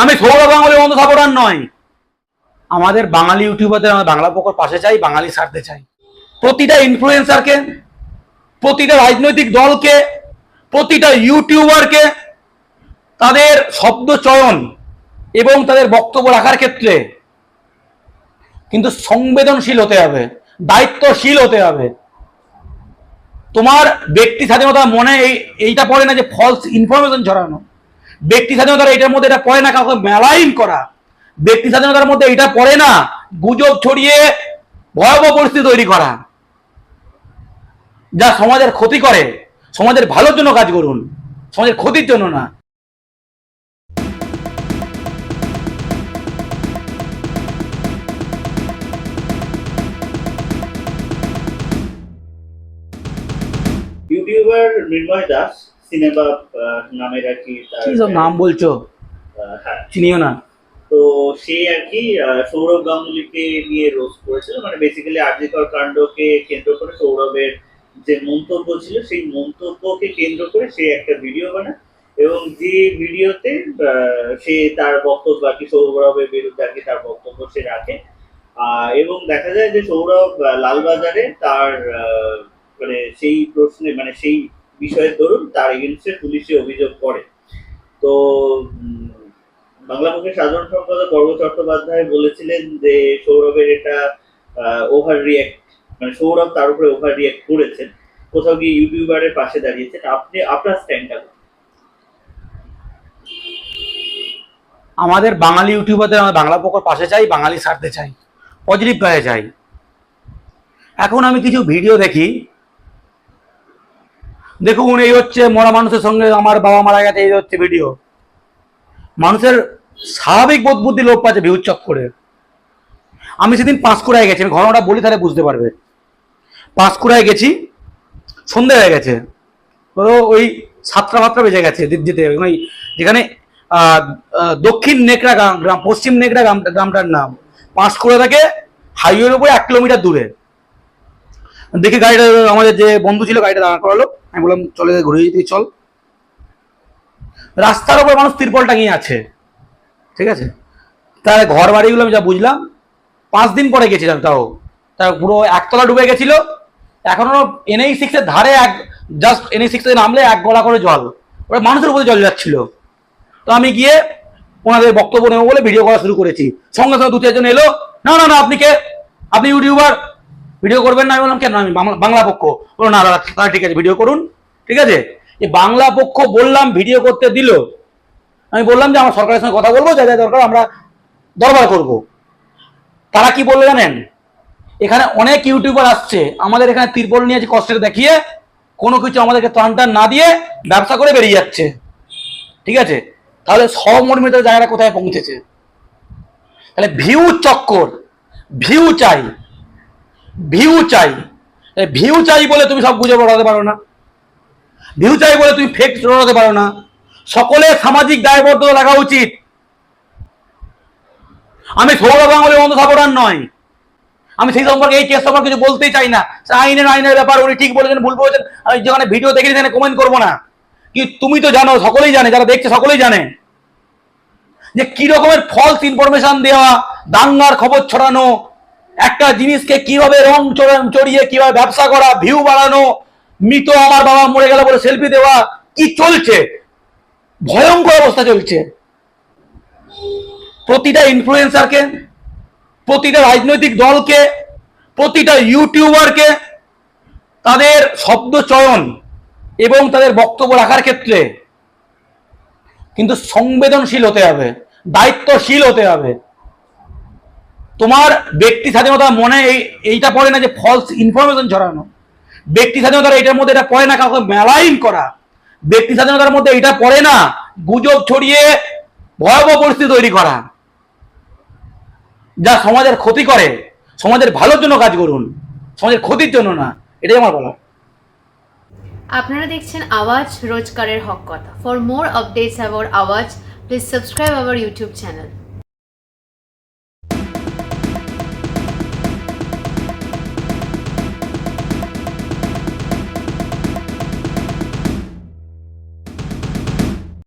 আমি সৌরভ গাঙ্গুলি বন্ধ সাপোর্টার নয় আমাদের বাঙালি ইউটিউবারদের আমরা বাংলা পক্ষর পাশে চাই, বাঙালি সারতে চাই। প্রতিটা ইনফ্লুয়েন্সারকে প্রতিটা রাজনৈতিক দলকে, প্রতিটা ইউটিউবারকে তাদের শব্দ চয়ন এবং তাদের বক্তব্য রাখার ক্ষেত্রে কিন্তু সংবেদনশীল হতে হবে, দায়িত্বশীল হতে হবে। তোমার ব্যক্তি স্বাধীনতা মনে এই এইটা পড়ে না যে ফলস ইনফরমেশন ছড়ানো। ব্যক্তি স্বাধীনতার এটার মধ্যে এটা পড়ে না কাউকে মেলাইন করা। ব্যক্তি স্বাধীনতার মধ্যে এটা পড়ে না, গুজব ছড়িয়ে ভয়াবহ পরিস্থিতি তৈরি করা। যা সমাজের ক্ষতি করে, সমাজের ভালোর জন্য কাজ করুন, সমাজের ক্ষতির জন্য না। ইউটিউবার মৃন্ময় দাস সিনেমা নামের আর কি কি সব নাম বলছো? হ্যাঁ। চিনিও না। তো সে আর কি সৌরভ গাঙ্গুলিকে নিয়ে রোজ করেছিল। মানে বেসিক্যালি আর্জিকর কাণ্ডকে কেন্দ্র করে সৌরভের যে মন্তব্য ছিল সেই মন্তব্যকে কেন্দ্র করে সে একটা ভিডিও বানায় এবং যে ভিডিওতে সে তার বক্তব্য আর কি সৌরভের বিরুদ্ধে আর কি তার বক্তব্য সে রাখে। আহ, এবং দেখা যায় যে সৌরভ লালবাজারে তার মানে সেই প্রশ্নে মানে সেই বিষয়ের দরুন তার এগেনস্টে পুলিশে অভিযোগ করে। তো বাংলা মুখের সাধারণ সম্পাদক পর্ব চট্টোপাধ্যায় বলেছিলেন যে, সৌরভের এটা ওভার রিয়াক্ট মানে সৌরভ তার উপরে ওভার রিয়াক্ট করেছেন। কোথাও গিয়ে ইউটিউবারের পাশে দাঁড়িয়েছেন। আপনি, আপনার স্ট্যান্ডটা আমাদের বাঙালি ইউটিউবারদের আমরা বাংলা পক্ষর পাশে চাই, বাঙালি সারতে চাই পজিটিভ গায়ে চাই। এখন আমি কিছু ভিডিও দেখি দেখুন, এই হচ্ছে মরা মানুষের সঙ্গে আমার বাবা মারা গেছে, এই হচ্ছে ভিডিও মানুষের স্বাভাবিক বোধ বুদ্ধি লোপ পাচ্ছে ভিউজ চক্করে। আমি সেদিন পাঁশকুড়ায় গেছি, আমি ঘটনাটা বলি তাহলে বুঝতে পারবে। পাঁশকুড়ায় গেছি, সন্ধে হয়ে গেছে। ওই সাতটা মাত্রা বেজে গেছে যেতে ওই যেখানে দক্ষিণ নেকড়া গ্রাম গ্রাম, পশ্চিম নেকড়া গ্রাম গ্রামটার নাম। পাঁশকুড়া থেকে হাইওয়ের উপরে এক কিলোমিটার দূরে। দেখে গাড়িটা, আমাদের যে বন্ধু ছিল, গাড়িটা দাঁড়া করালো। আমি বললাম, চলে ঘুরে যেতে চল। রাস্তার উপর মানুষ তিরপল টাঙিয়ে আছে। ঠিক আছে? তার ঘর বাড়িগুলো আমি যা বুঝলাম, পাঁচ দিন পরে গেছিলাম তাও। তার পুরো একতলা ডুবে গেছিল। এখনও এনএই সিক্সের ধারে এক জাস্ট এনএই সিক্সে নামলে এক গলা করে জল। ওরা মানুষের উপরে জল যাচ্ছিল। তো আমি গিয়ে ওনাদের বক্তব্য নেব বলে ভিডিও করা শুরু করেছি। সঙ্গে সঙ্গে দু চারজন এলো, না না না, আপনি কে? আপনি ইউটিউবার? ভিডিও করবেন না, আমি বললাম, কেন? আমি বাংলা- পক্ষ। বলো না, দাদা ঠিক আছে, ভিডিও করুন। ঠিক আছে? এই বাংলা পক্ষ বললাম, ভিডিও করতে দিল। আমি বললাম যে, আমার সরকারের সঙ্গে কথা বলব, যা যা দরকার, আমরা দরবার করব। তারা কি বলল জানেন? এখানে অনেক ইউটিউবার আসছে, আমাদের এখানে তিরপল নিয়ে যে কষ্টের দেখিয়ে, কোনো কিছু আমাদেরকে ত্রাণ না দিয়ে ব্যবসা করে বেরিয়ে যাচ্ছে। ঠিক আছে? তাহলে সমর্মিত জায়গাটা কোথায় পৌঁছেছে? তাহলে ভিউ চক্কর, ভিউ চাই। ভিউ চাই। ভিউ চাই বলে তুমি সব বুঝে পড়াতে পারো না। ভিউ চাই বলে তুমি ফেক চড়াতে পারো না। সকলে সামাজিক দায়বদ্ধতা রাখা উচিত। আমি সৌরভ গাঙ্গুলি বন্ধ সাপোর্টার নয়। আমি সেই সম্পর্কে, এই কেস সম্পর্কে কিছু বলতেই চাই না। আইনের আইনের ব্যাপার, উনি ঠিক বলেছেন, ভুল বলেছেন। আমি যেখানে ভিডিও দেখে সেখানে কমেন্ট করব না। কি তুমি তো জানো, সকলেই জানে, যারা দেখছে, সকলেই জানে। যে কি রকমের ফলস ইনফরমেশন দেওয়া, দাঙ্গার খবর ছড়ানো একটা জিনিসকে কীভাবে রং চড়া- চড়িয়ে কীভাবে ব্যবসা করা ভিউ বাড়ানো, মৃত আমার বাবা মরে গেল বলে সেলফি দেওয়া, কি চলছে? ভয়ঙ্কর অবস্থা চলছে। প্রতিটা ইনফ্লুয়েন্সারকে প্রতিটা রাজনৈতিক দলকে, প্রতিটা ইউটিউবারকে তাদের শব্দ চয়ন এবং তাদের বক্তব্য রাখার ক্ষেত্রে কিন্তু সংবেদনশীল হতে হবে, দায়িত্বশীল হতে হবে। তোমার ব্যক্তি স্বাধীনতা মনে এই, এইটা পড়ে না যে ফলস ইনফরমেশন ছড়ানো। ব্যক্তি স্বাধীনতার এটার মধ্যে এটা পড়ে না কাউকে মেলাইন করা। ব্যক্তি স্বাধীনতার মধ্যে এটা পড়ে না গুজব ছড়িয়ে ভয়াবহ পরিস্থিতি তৈরি করা। যা সমাজের ক্ষতি করে, সমাজের ভালোর জন্য কাজ করুন, সমাজের ক্ষতির জন্য না, এটাই আমার বলা আপনারা দেখছেন আওয়াজ রোজকারের হক কথা। For more updates about Awaaz please subscribe our YouTube channel